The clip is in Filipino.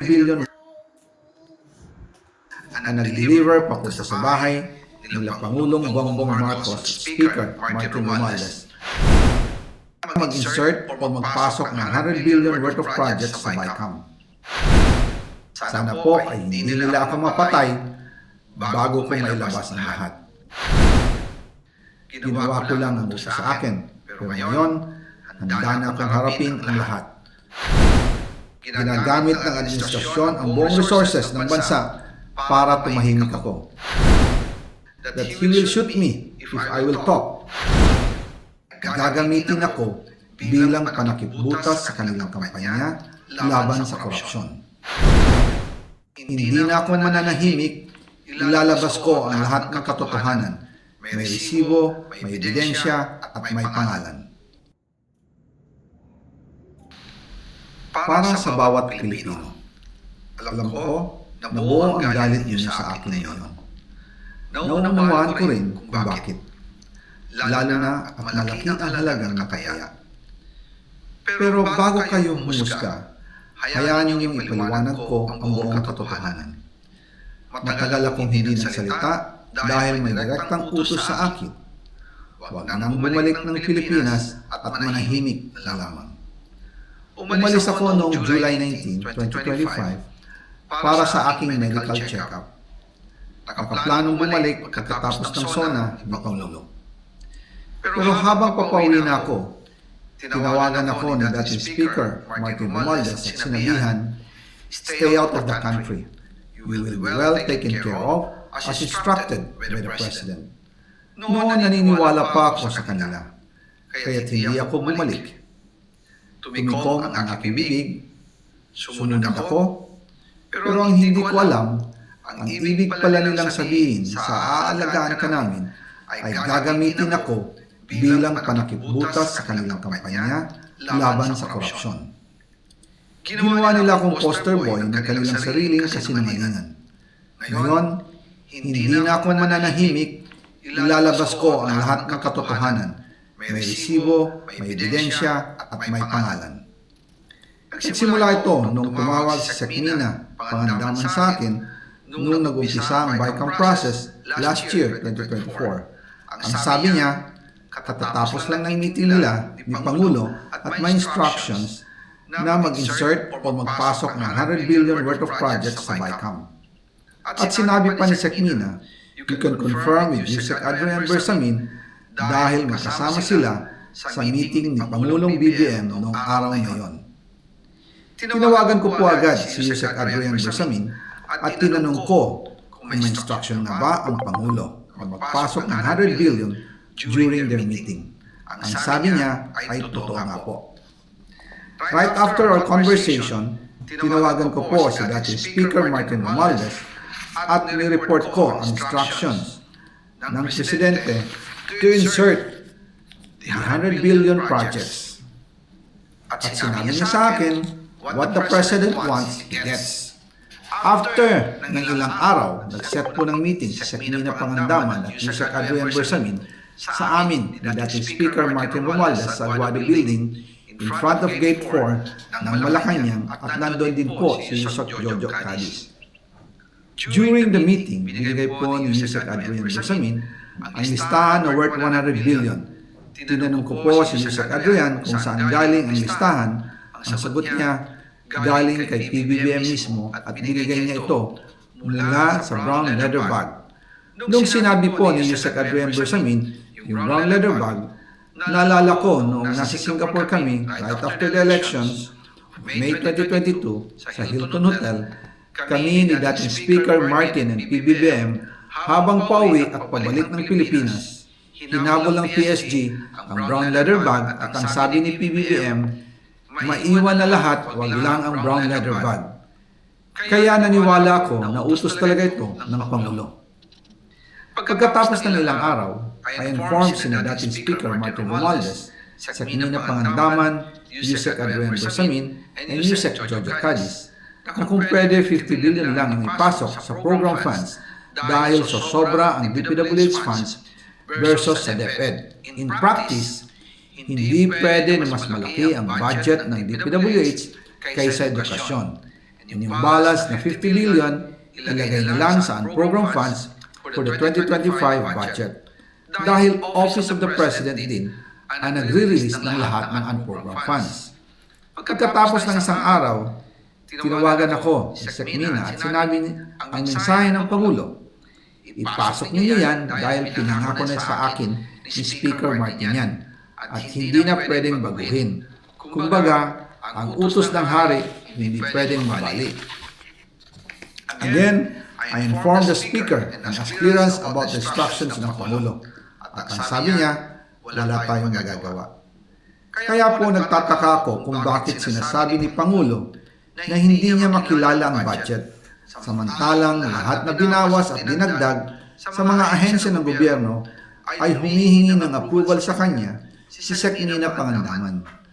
billion na nag-deliver papunta sa bahay nila Pangulong Bongbong Marcos Speaker Martin Romualdez mag-insert o magpasok ng 100 billion worth of projects sa BICAM. Sana po ay hindi nila ako mapatay bago ko mailabas ang lahat. Ginawa ko lang ang usa sa akin, pero ngayon, handa na akong harapin ang lahat. Ginagamit ng administrasyon ang buong resources ng bansa para tumahimik ako. That he will shoot me if I will talk. Gagamitin ako bilang panakipbutas sa kanilang kampanya laban sa korupsyon. Hindi na ako mananahimik, ilalabas ko ang lahat ng katotohanan. May resibo, may ebidensya, at may pangalan. Para sa bawat Pilipino. Alam ko na buo ang galit niyo sa akin ngayon. Naunawaan ko rin kung bakit. Lalo na at malaki ang halagang nakaya. Pero bago kayo humusga, hayaan niyong ipaliwanag ko ang buong katotohanan. Matagal akong hindi nagsalita dahil may direktang utos sa akin. Huwag nang bumalik ng Pilipinas at manahimik na lamang. Umalis ako noong July 19, 2025 para sa aking medical check-up. Nakaplanong bumalik pagkatapos ng SONA Pangulo. Pero habang papauwi na ako, tinawagan ako ni dating Speaker Martin Romualdez at sinabihan, stay out of the country. You will be well taken care of as instructed by the President. Noon naniniwala pa ako sa kanila, kaya't hindi ako bumalik. Tumikom ang aking bibig, sumunod ako, pero ang hindi ko alam, ang ibig pala nilang sabihin sa aalagaan ka namin ay gagamitin ako bilang panakipbutas sa kanilang kampanya laban sa korupsyon. Ginawa nila akong poster boy ng kanilang sariling kasinungalingan. Ngayon, hindi na ako mananahimik, ilalabas ko ang lahat ng katotohanan. May resibo, may ebidensya, at may pangalan. Nagsimula ito nung tumawag si Sekmina, pangandaman sa akin, nung nag-umpisa ang BICAM process last year, 2024. Ang sabi niya, katatapos lang ng meeting nila ni Pangulo at may instructions na mag-insert o magpasok ng 100 billion worth of projects sa BICAM. At sinabi pa ni Sekmina, you can confirm with Yusek Adrian Bersamin dahil magkasama sila sa meeting ni Pangulong BBM noong araw na yon. Tinawagan ko po agad si Yusek Adrian Bersamin at tinanong ko kung may instruction na ba ang Pangulo na magpasok ng 100 billion during their meeting. Ang sabi niya ay totoo nga po. Right after our conversation, tinawagan ko po si dating Speaker Martin Romualdez at nireport ko ang instructions ng Presidente to insert the 100 billion projects. At sinabi niya sa akin, what the President wants, he gets. After ng ilang araw, nag-set po ng meeting si Sakina Pangandaman at Yusek Adrian Bersamin sa amin ni dating Speaker Martin Romualdez sa Aguado Building in front of Gate 4 ng Malacanang at nandun din po si Yusek Jojo Cadiz. During the meeting, binigay po ni Yusek Adrian Bersamin ang listahan na worth 100 billion. Tinanong ko po si Yusek Adrian kung saan galing ang listahan. Ang sagot niya, galing kay PBBM mismo at binigay niya ito mula sa brown leather bag. Nung sinabi po ni Yusek Adrian Bersamin, yung brown leather bag, naalala ko noong nasa Singapore kami right after the elections, May 2022, sa Hilton Hotel, kami ni dating Speaker Martin and PBBM habang pauwi at pabalik ng Pilipinas. Hinabol ng PSG ang brown leather bag at ang sabi ni PBBM, maiwan na lahat, wag lang ang brown leather bag. Kaya naniwala ako na utos talaga ito ng Pangulo. Pagkatapos ng ilang araw, I informed si dating Speaker Martin Romualdez sa Kinina Pangandaman, Yusek Adrian Bersamin, and Yusek Jojo Cadiz na kung pwede 50 billion lang ang ipasok sa program funds dahil sa sobra ang DPWH funds versus sa DepEd. In practice, hindi pwede na mas malaki ang budget ng DPWH kaysa edukasyon. Yun yung balas na 50 billion ilagay na lang sa unprogrammed funds for the 2025 budget. Dahil Office of the President din ang nagre-release ng lahat ng unprogrammed funds. Pagkatapos ng isang araw, tinawagan ako si Sekmina at sinabi ni- ang mensahe ng Pangulo. Ipasok niyo yan dahil pinangako na sa akin ni Speaker Martin yan at hindi na pwedeng baguhin. Kumbaga, ang utos ng hari hindi pwedeng mabali. Again, I informed the Speaker and aspirants about the instructions ng Pangulo. At ang sabi niya, wala tayong magagawa. Kaya po nagtataka ako kung bakit sinasabi ni Pangulo na hindi niya makilala ang budget. Samantalang lahat na binawas at dinagdag sa mga ahensya ng gobyerno ay humihingi ng approval sa kanya si Sek Nina Pangandaman.